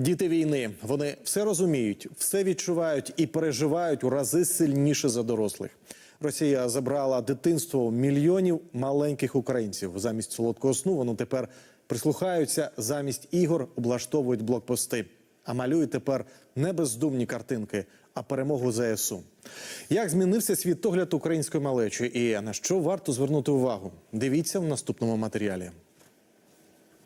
Діти війни вони все розуміють, все відчувають і переживають у рази сильніше за дорослих. Росія забрала дитинство мільйонів маленьких українців. Замість солодкого сну вони тепер прислухаються, замість ігор облаштовують блокпости. А малюють тепер не бездумні картинки, а перемогу ЗСУ. Як змінився світогляд української малечі і на що варто звернути увагу? Дивіться в наступному матеріалі.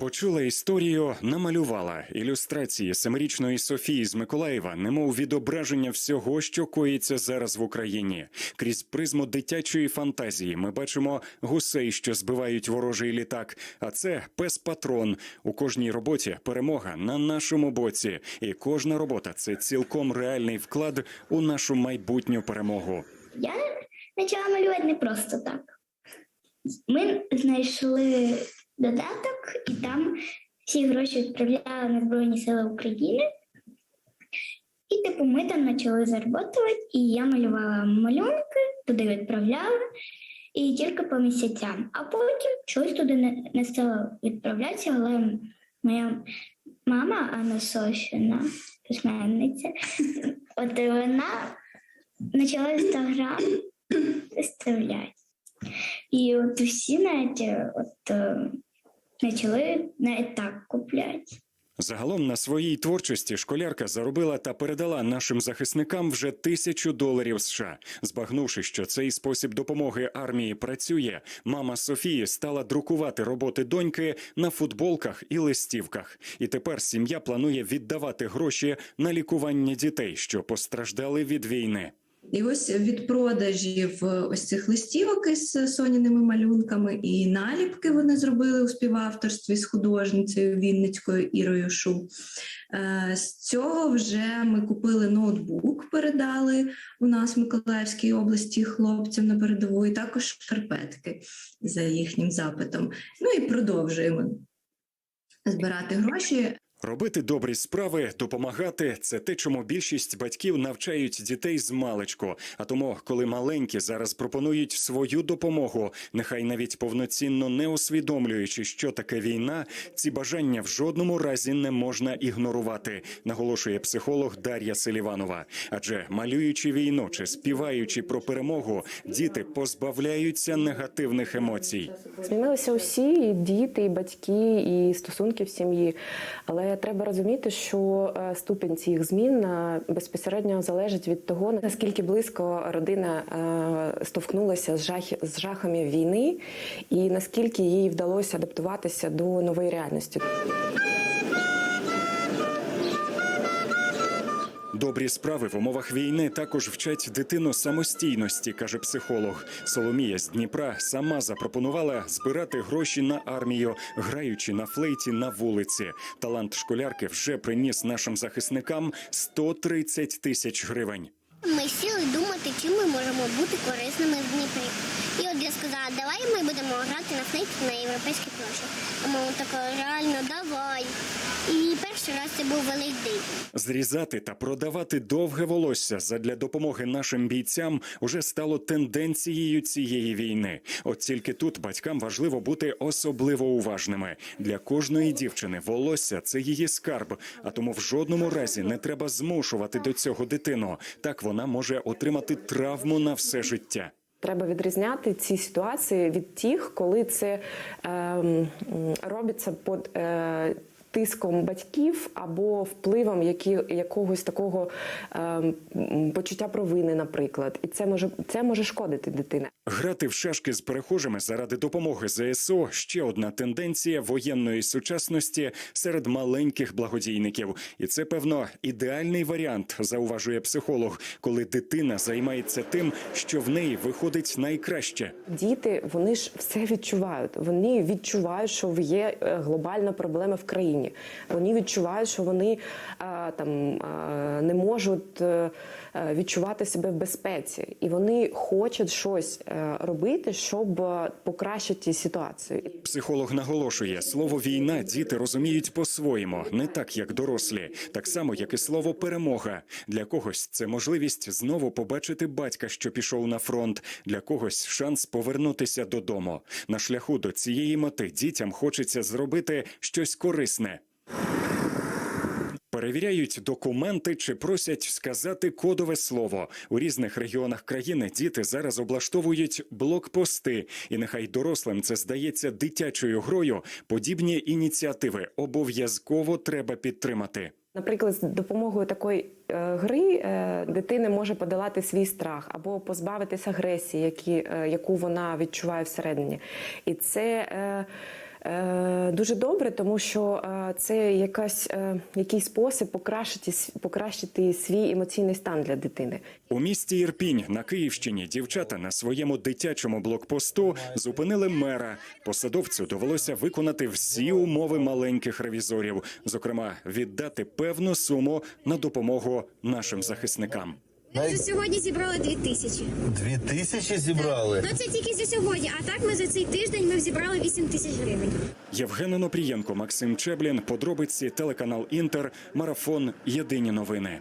Почула історію, намалювала ілюстрації семирічної Софії з Миколаєва, немов відображення всього, що коїться зараз в Україні. Крізь призму дитячої фантазії ми бачимо гусей, що збивають ворожий літак. А це пес патрон. У кожній роботі перемога на нашому боці, і кожна робота це цілком реальний вклад у нашу майбутню перемогу. Я почала малювати не просто так. Ми знайшли додаток, і там всі гроші відправляли на Збройні Сили України. І типу ми там почали зароботувати, і я малювала малюнки, туди відправляла, і тільки по місяцям. А потім щось туди не, не стало відправлятися, але моя мама Анна Сошина, письменниця, от вона почала інстаграм виставляти. І от всі навіть от е, почали навіть так купляти. Загалом на своїй творчості школярка заробила та передала нашим захисникам вже тисячу доларів США. Збагнувши, що цей спосіб допомоги армії працює, мама Софії стала друкувати роботи доньки на футболках і листівках. І тепер сім'я планує віддавати гроші на лікування дітей, що постраждали від війни. І ось від продажів ось цих листівок із соняними малюнками і наліпки вони зробили у співавторстві з художницею Вінницькою Ірою Шу. Е, З цього вже ми купили ноутбук, передали у нас в Миколаївській області хлопцям на передову, і також шкарпетки за їхнім запитом. Ну і продовжуємо збирати гроші. Робити добрі справи, допомагати це те, чому більшість батьків навчають дітей з маличку. А тому, коли маленькі зараз пропонують свою допомогу, нехай навіть повноцінно не усвідомлюючи, що таке війна, ці бажання в жодному разі не можна ігнорувати, наголошує психолог Дар'я Селіванова. Адже малюючи війну чи співаючи про перемогу, діти позбавляються негативних емоцій. Змінилися усі і діти, і батьки, і стосунки в сім'ї. Але треба розуміти, що е, ступінь цих змін е, безпосередньо залежить від того, наскільки близько родина е, стовкнулася з жах з жахами війни, і наскільки їй вдалося адаптуватися до нової реальності. Добрі справи в умовах війни також вчать дитину самостійності, каже психолог. Соломія з Дніпра сама запропонувала збирати гроші на армію, граючи на флейті на вулиці. Талант школярки вже приніс нашим захисникам 130 тисяч гривень. Ми сіли думати, чим ми можемо бути корисними в Дніпрі. І от я сказала, давай ми будемо грати на флейті на європейській площі. А мама така, реально, давай. І перший раз це був великий. Зрізати та продавати довге волосся задля допомоги нашим бійцям уже стало тенденцією цієї війни. От тільки тут батькам важливо бути особливо уважними. Для кожної дівчини волосся це її скарб, а тому в жодному разі не треба змушувати до цього дитину. Так вона може отримати травму на все життя. Треба відрізняти ці ситуації від тих, коли це е, робиться під е, тиском батьків або впливом які, якогось такого е, почуття провини, наприклад. І це може це може шкодити дитині. Грати в шашки з перехожими заради допомоги ЗСУ – ще одна тенденція воєнної сучасності серед маленьких благодійників. І це, певно, ідеальний варіант, зауважує психолог, коли дитина займається тим, що в неї виходить найкраще. Діти вони ж все відчувають. Вони відчувають, що є е, глобальна проблема в країні. Вони відчувають, що вони там не можуть е, е, відчувати себе в безпеці, і вони хочуть щось е, робити, щоб покращити ситуацію. Психолог наголошує, слово війна діти розуміють по-своєму, не так як дорослі, так само як і слово перемога. Для когось це можливість знову побачити батька, що пішов на фронт. Для когось шанс повернутися додому. На шляху до цієї мети дітям хочеться зробити щось корисне. Перевіряють документи чи просять сказати кодове слово. У різних регіонах країни діти зараз облаштовують блокпости, і нехай дорослим це здається дитячою грою. Подібні ініціативи обов'язково треба підтримати. Наприклад, з допомогою такої е, гри е, дитина може подолати свій страх або позбавитися агресії, які, е, яку вона відчуває всередині. І це дуже добре, тому що е, це якась, е, якийсь спосіб покращити, покращити свій емоційний стан для дитини. У місті Ірпінь на Київщині дівчата на своєму дитячому блокпосту зупинили мера. Посадовцю довелося виконати всі умови маленьких ревізорів, зокрема віддати певну суму на допомогу нашим захисникам. Ми вже сьогодні зібрали дві тисячі. Дві тисячі зібрали. Ну це тільки за сьогодні. А так ми за цей тиждень ми зібрали вісім тисяч гривень. Євген Онопрієнко, Максим Чеблін, подробиці телеканал Інтер, марафон Єдині новини.